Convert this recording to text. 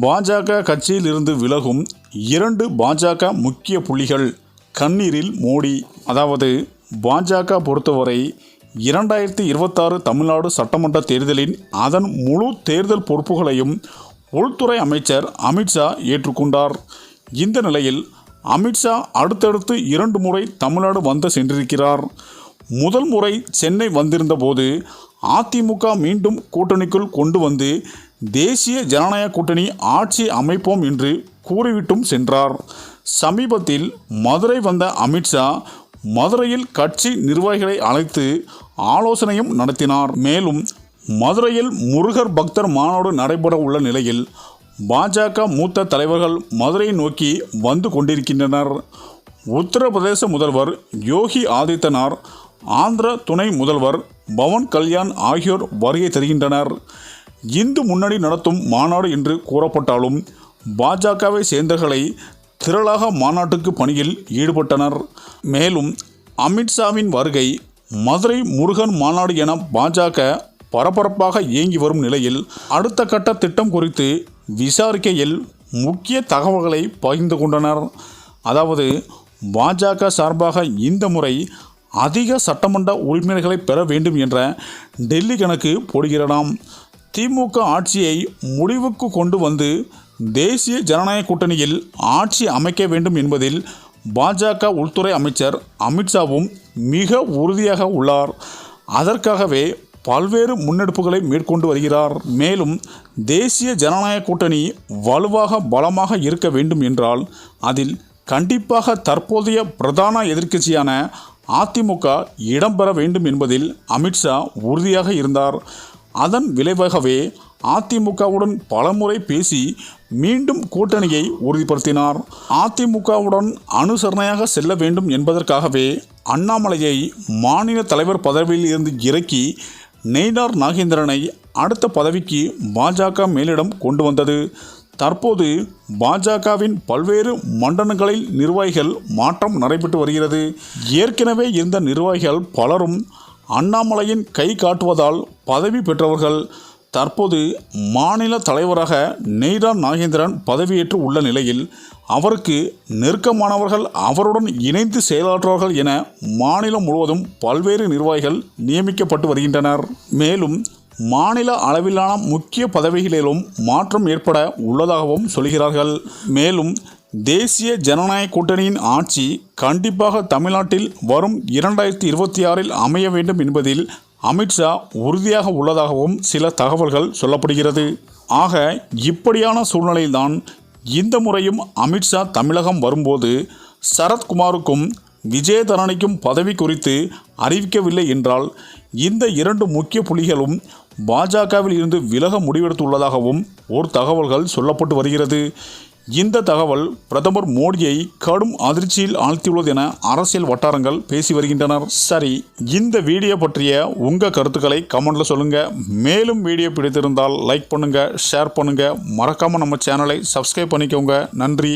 பாஜக கட்சியில் இருந்து விலகும் இரண்டு பாஜக முக்கிய புள்ளிகள் கண்ணீரில் மோடி. அதாவது பாஜக பொறுத்தவரை இரண்டாயிரத்தி இருபத்தாறு தமிழ்நாடு சட்டமன்ற தேர்தலின் அதன் முழு தேர்தல் பொறுப்புகளையும் உள்துறை அமைச்சர் அமித்ஷா ஏற்றுக்கொண்டார். இந்த நிலையில் அமித்ஷா அடுத்தடுத்து இரண்டு முறை தமிழ்நாடு வந்து சென்றிருக்கிறார். முதல் முறை சென்னை வந்திருந்தபோது அதிமுக மீண்டும் கூட்டணிக்குள் கொண்டு வந்து தேசிய ஜனநாயக கூட்டணி ஆட்சி அமைப்போம் என்று கூறிவிட்டும் சென்றார். சமீபத்தில் மதுரை வந்த அமித்ஷா மதுரையில் கட்சி நிர்வாகிகளை அழைத்து ஆலோசனையும் நடத்தினார். மேலும் மதுரையில் முருகர் பக்தர் மாநாடு நடைபெற உள்ள நிலையில் பாஜக மூத்த தலைவர்கள் மதுரையை நோக்கி வந்து கொண்டிருக்கின்றனர். உத்தரப்பிரதேச முதல்வர் யோகி ஆதித்யநாத் ஆந்திர துணை முதல்வர் பவன் கல்யாண் ஆகியோர் வருகை தருகின்றனர். இந்து முன்னணி நடத்தும் மாநாடு என்று கூறப்பட்டாலும் பாஜகவை சேர்ந்தவர்களை திரளாக மாநாட்டுக்கு பணியில் ஈடுபட்டனர். மேலும் அமித்ஷாவின் வருகை மதுரை முருகன் மாநாடு என பாஜக பரபரப்பாக இயங்கி வரும் நிலையில் அடுத்த கட்ட திட்டம் குறித்து விசாரிக்கையில் முக்கிய தகவல்களை பகிர்ந்து கொண்டனர். அதாவது பாஜக சார்பாக இந்த முறை அதிக சட்டமன்ற உறுப்பினர்களை பெற வேண்டும் என்ற டெல்லி கணக்கு போடுகிறனாம் திமுக ஆட்சியை முடிவுக்கு கொண்டு வந்து தேசிய ஜனநாயக கூட்டணியில் ஆட்சி அமைக்க வேண்டும் என்பதில் பாஜக உள்துறை அமைச்சர் அமித்ஷாவும் மிக உறுதியாக உள்ளார். அதற்காகவே பல்வேறு முன்னெடுப்புகளை மேற்கொண்டு வருகிறார். மேலும் தேசிய ஜனநாயக கூட்டணி வலுவாக பலமாக இருக்க வேண்டும் என்றால் அதில் கண்டிப்பாக தற்போதைய பிரதான எதிர்க்கட்சியான அதிமுக இடம்பெற வேண்டும் என்பதில் அமித்ஷா உறுதியாக இருந்தார். அதன் விளைவாகவே அதிமுகவுடன் பலமுறை பேசி மீண்டும் கூட்டணியை உறுதிப்படுத்தினார். அதிமுகவுடன் அனுசரணையாக செல்ல வேண்டும் என்பதற்காகவே அண்ணாமலையை மாநில தலைவர் பதவியில் இருந்து இறக்கி நெய்னார் நாகேந்திரனை அடுத்த பதவிக்கு பாஜக மேலிடம் கொண்டு வந்தது. தற்போது பாஜகவின் பல்வேறு மண்டலங்களில் நிர்வாகிகள் மாற்றம் நடைபெற்று வருகிறது. ஏற்கனவே இருந்த நிர்வாகிகள் பலரும் அண்ணாமலையின் கை காட்டுவதால் பதவி பெற்றவர்கள் தற்போது மாநில தலைவராக நெய்ரா நாகேந்திரன் பதவியேற்று உள்ள நிலையில் அவருக்கு நெருக்கமானவர்கள் அவருடன் இணைந்து செயலாற்றுவார்கள் என மாநிலம் முழுவதும் பல்வேறு நிர்வாகிகள் நியமிக்கப்பட்டு வருகின்றனர். மேலும் மாநில அளவிலான முக்கிய பதவிகளிலும் மாற்றம் ஏற்பட உள்ளதாகவும் சொல்கிறார்கள். மேலும் தேசிய ஜனநாயக கூட்டணியின் ஆட்சி கண்டிப்பாக தமிழ்நாட்டில் வரும் இரண்டாயிரத்தி இருபத்தி ஆறில் அமைய வேண்டும் என்பதில் அமித்ஷா உறுதியாக உள்ளதாகவும் சில தகவல்கள் சொல்லப்படுகிறது. ஆக இப்படியான சூழ்நிலையில்தான் இந்த முறையும் அமித்ஷா தமிழகம் வரும்போது சரத்குமாருக்கும் விஜயதரணிக்கும் பதவி குறித்து அறிவிக்கவில்லை என்றால் இந்த இரண்டு முக்கிய புலிகளும் பாஜகவில் இருந்து விலக முடிவெடுத்துள்ளதாகவும் ஒரு தகவல்கள் சொல்லப்பட்டு வருகிறது. இந்த தகவல் பிரதமர் மோடியை கடும் அதிர்ச்சியில் ஆழ்த்தியுள்ளது என அரசியல் வட்டாரங்கள் பேசி வருகின்றனர். சரி இந்த வீடியோ பற்றிய உங்கள் கருத்துக்களை கமெண்ட்ல சொல்லுங்கள் மேலும் வீடியோ பிடித்திருந்தால் லைக் பண்ணுங்கள் ஷேர் பண்ணுங்கள் மறக்காமல் நம்ம சேனலை சப்ஸ்கிரைப் பண்ணிக்கோங்க. நன்றி.